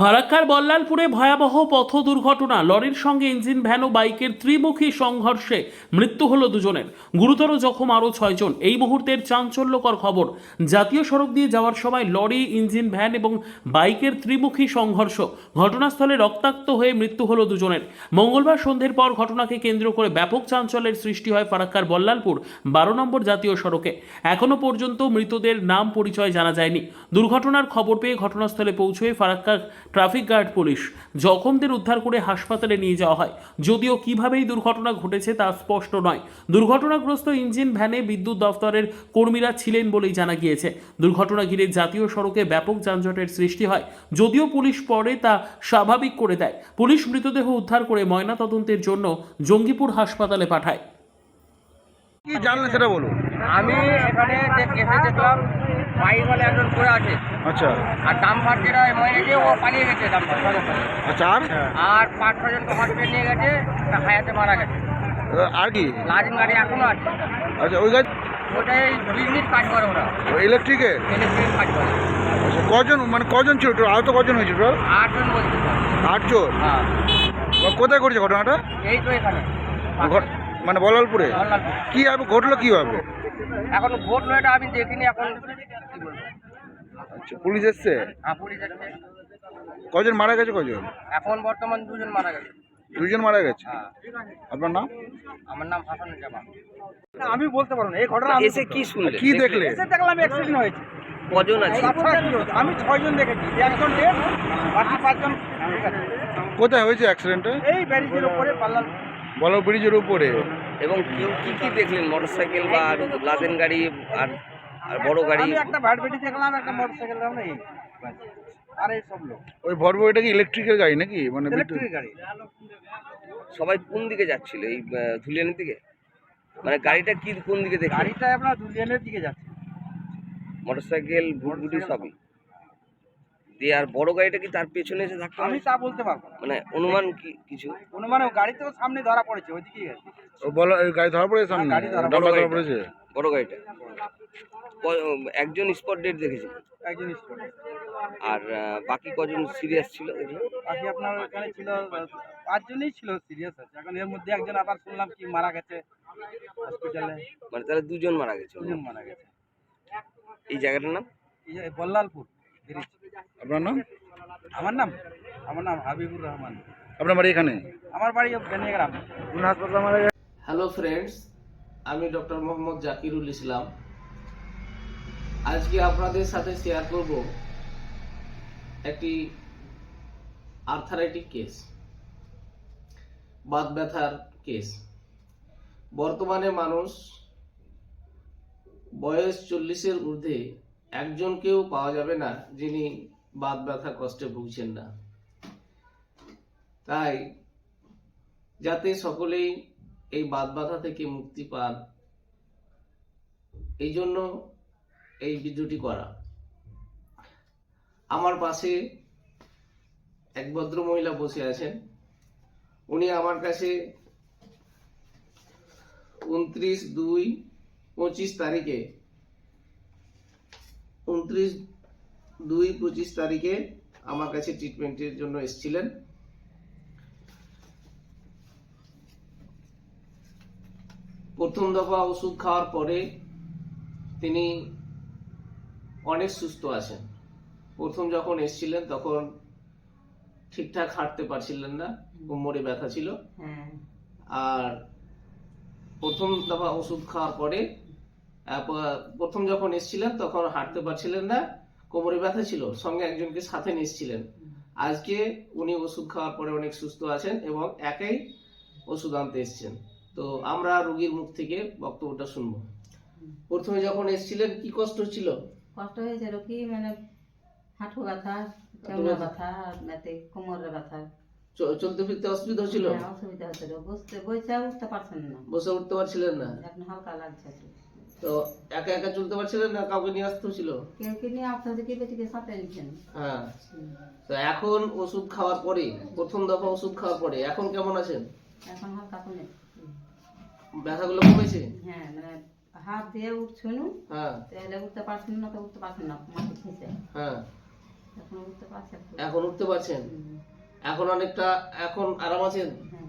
ফারাক্কার বল্লালপুরে ভয়াবহ পথ দুর্ঘটনা। লরির সঙ্গে ইঞ্জিন ভ্যান ও বাইকের ত্রিমুখী সংঘর্ষে মৃত্যু হলো দুজনের। গুরুতর জখম আরও ছয়জন এই মুহূর্তের চাঞ্চল্যকর খবর, জাতীয় সড়ক দিয়ে যাওয়ার সময় লরি, ইঞ্জিন ভ্যান এবং বাইকের ত্রিমুখী সংঘর্ষ। ঘটনাস্থলে রক্তাক্ত হয়ে মৃত্যু হলো দুজনের। মঙ্গলবার সন্ধ্যের পর ঘটনাকে কেন্দ্র করে ব্যাপক চাঞ্চল্যের সৃষ্টি হয় ফারাক্কার বল্লালপুর, বারো নম্বর জাতীয় সড়কে। এখনও পর্যন্ত মৃতদের নাম পরিচয় জানা যায়নি। দুর্ঘটনার খবর পেয়ে ঘটনাস্থলে পৌঁছয়ে ফারাক্কা ট্রাফিক গার্ড পুলিশ জখমদের উদ্ধার করে হাসপাতালে নিয়ে যাওয়া হয়। যদিও কীভাবে এই দুর্ঘটনা ঘটেছে তা স্পষ্ট নয়। দুর্ঘটনাগ্রস্ত ইঞ্জিন ভ্যানে বিদ্যুৎ দফতরের কর্মীরা ছিলেন বলেই জানা গিয়েছে। দুর্ঘটনা ঘিরে জাতীয় সড়কে ব্যাপক যানজটের সৃষ্টি হয়। যদিও পুলিশ পরে তা স্বাভাবিক করে দেয়। পুলিশ মৃতদেহ উদ্ধার করে ময়নাতদন্তের জন্য জঙ্গিপুর হাসপাতালে পাঠায়। কি জানলেন সেটা বলুন। আমি এখানে যে এসে দেখলাম বলে একজন পড়ে আছে। আচ্ছা। আর দাম ডাম্পার যেটা মহিলাকে ও পালিয়ে গেছে ডাম্পার। আচ্ছা আর? আর পাঁচ ছজনকে হসপিটাল নিয়ে গেছে হায়াতে মারা গেছে। আর কি? লাজিন গাড়ি এখনও আছে। আচ্ছা ওই গাছ ওটাই বিজনেস কাজ করে ওরা। ইলেকট্রিকের ইলেকট্রিক? কাজ করে। আচ্ছা কজন মানে কজন ছিল টোটাল? আহত কজন হয়েছিল টোটাল? আটজন বলছে। আটজন হ্যাঁ। কোথায় ঘটেছে ঘটনাটা? এই তো এখানে। মানে বলালপুরে। কি হবে ঘটলো কীভাবে এখন ভোট নয়টা আমি দেখিনি এখন আচ্ছা পুলিশ এসছে? হ্যাঁ পুলিশ এসছে। কজন মারা গেছে কজন? এখন বর্তমান দুজন মারা গেছে। দুজন মারা গেছে? হ্যাঁ। আপনার নাম? আমার নাম হাসানুজ্জামান আমি বলতে পারব না এই ঘটনা এসে কি শুনলেন কি দেখলে? এসে দেখলাম অ্যাক্সিডেন্ট হয়েছে। কজন আছে? কি হতো? আমি ছয়জন দেখেছি একজন ডেট বাকি পাঁচজন কোথায় হয়েছে অ্যাক্সিডেন্টটা এই ব্যারিজের উপরে পাল্লাল বলাল ব্রিজের উপরে। এবং কেউ কি কি দেখলেন? মোটরসাইকেল বা লাদেন গাড়ি আর আর বড় গাড়ি? আমি একটা ভাট বেটি দেখলাম একটা মোটরসাইকেল দেখলাম এই ব্যাস। আর এই সব লোক। ওই ভরবো এটা কি ইলেকট্রিকের গাড়ি নাকি? মানে বিদ্যুৎ- ইলেকট্রিক গাড়ি। সবাই কোন দিকে যাচ্ছিল? এই ধুলিয়ানের দিকে? মানে গাড়িটা কি কোন দিকে দেখলেন? গাড়িটা আপনার দুলিয়ানের দিকে যাচ্ছে। মোটরসাইকেল ভুটভুটি সবই? দিয়ে আর বড় গাড়িটা কি তার পেছনে এসে ধাক্কা আমি? তা বলতে পারব না। মানে অনুমান কি কিছু? অনুমানে গাড়ি তো সামনে ধরা পড়েছে ওইদিকেই গেছে ও বলা গাড়ি ধরা পড়েছে সামনে? গাড়ি ধরা- ধরা পড়েছে? বড় গাড়িটা। ক- একজন স্পট ডেট দেখেছে? একজন স্পট আর আহ, বাকি কজন সিরিয়াস ছিল দেখলেন বাকি আপনার ওখানে ছিল আহ, পাঁচজনই ছিল সিরিয়াস আছে। এখন এর মধ্যে একজন আবার শুনলাম কি মারা গেছে হসপিটালে মানে তাহলে দুজন মারা গেছে। দুজন মারা গেছে। এই জায়গাটার নাম? এই যে বল্লালপুর ব্রিজ আপনার নাম? আমার নাম আমার নাম হাবিবুর রহমান। আপনার বাড়ি এখানে? আমার বাড়ি বেনিয়াগ্রাম হ্যালো ফ্রেন্ডস আমি ডক্টর মোহাম্মদ জাকিরুল ইসলাম। আজকে আপনাদের সাথে শেয়ার করব একটি আর্থারাইটিক কেস বাত ব্যথার কেস বর্তমানে মানুষ বয়স চল্লিশের ঊর্ধ্বে একজনকেও পাওয়া যাবে না যিনি বাদ ব্যথা কষ্টে ভুগছেন না। তাই যাতে সকলেই এই বাদ বাধা থেকে মুক্তি পান, এই জন্য এই ভিডিওটি করা। আমার পাশে এক ভদ্র মহিলা বসে আছেন। উনি আমার কাছে উনত্রিশ দুই পঁচিশ তারিখে উনত্রিশ দুই পঁচিশ তারিখে আমার কাছে ট্রিটমেন্টের জন্য এসেছিলেন। প্রথম দফা ওষুধ খাওয়ার পরে তিনি অনেক সুস্থ আছেন। প্রথম যখন এসেছিলেন তখন ঠিকঠাক হাঁটতে পারছিলেন না কোমরে ব্যথা ছিল। আর প্রথম দফা ওষুধ খাওয়ার পরে প্রথম যখন এসেছিলেন তখন হাঁটতে পারছিলেন না কোমরে ব্যথা ছিল সঙ্গে একজনকে সাথে নিয়েছিলেন আজকে উনি ওষুধ খাওয়ার পরে অনেক সুস্থ আছেন এবং একাই ওষুধ আনতে এসেছেন। তো আমরা রোগীর মুখ থেকে বক্তব্যটা শুনব। প্রথমে যখন এসেছিলেন কি কষ্ট ছিল কষ্ট হয়েছিল কি মানে হাঁটু ব্যথা কেমনা ব্যথা। এতে কোমরের ব্যথা। চলতে ফিরতে অসুবিধা হচ্ছিল? হ্যাঁ, অসুবিধা হচ্ছিল। বসতে বসে উঠতে পারছেন না। বসে উঠতে পারছিলেন না। এখন হালকা লাগছে। তো একা একা চলতে পারছিলেন না? কাউকে নিয়ে আসতে হচ্ছিল? কেউ কি নিয়ে হচ্ছে কি বেটিকে সাথে নিচ্ছেন হ্যাঁ। তো এখন ওষুধ খাওয়ার পরে প্রথম দফা ওষুধ খাওয়ার পরে এখন কেমন আছেন? এখন হালকা কমে। ব্যথাগুলো কমেছে? হ্যাঁ মানে হাত দিয়ে উঠছুন হ্যাঁ। তাহলে উঠতে পারছেন না তো উঠতে পারছেন না মাটি খেয়েছে। হ্যাঁ। এখন উঠতে পারছেন এখন উঠতে পারছেন? এখন অনেকটা এখন আরাম আছেন? হ্যাঁ।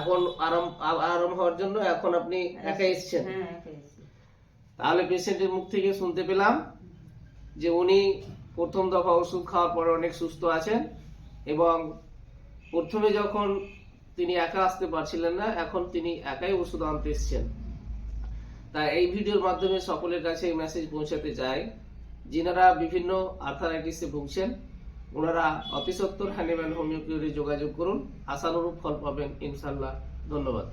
এখন আরাম আরাম হওয়ার জন্য এখন আপনি একা এসছেন? হ্যাঁ এটাই এসেছি। তাহলে পেশেন্টের মুখ থেকে শুনতে পেলাম যে উনি প্রথম দফা ওষুধ খাওয়ার পরে অনেক সুস্থ আছেন এবং প্রথমে যখন তিনি একা আসতে পারছিলেন না, এখন তিনি একাই ওষুধ আনতে এসছেন। তা এই ভিডিওর মাধ্যমে সকলের কাছে এই মেসেজ পৌঁছাতে চাই। যিনারা বিভিন্ন আর্থারাইটিসে ভুগছেন, ওনারা অতি সত্তর হ্যানিম্যান হোমিওপ্যাথি যোগাযোগ করুন। আশানুরূপ ফল পাবেন ইনশাল্লাহ ধন্যবাদ।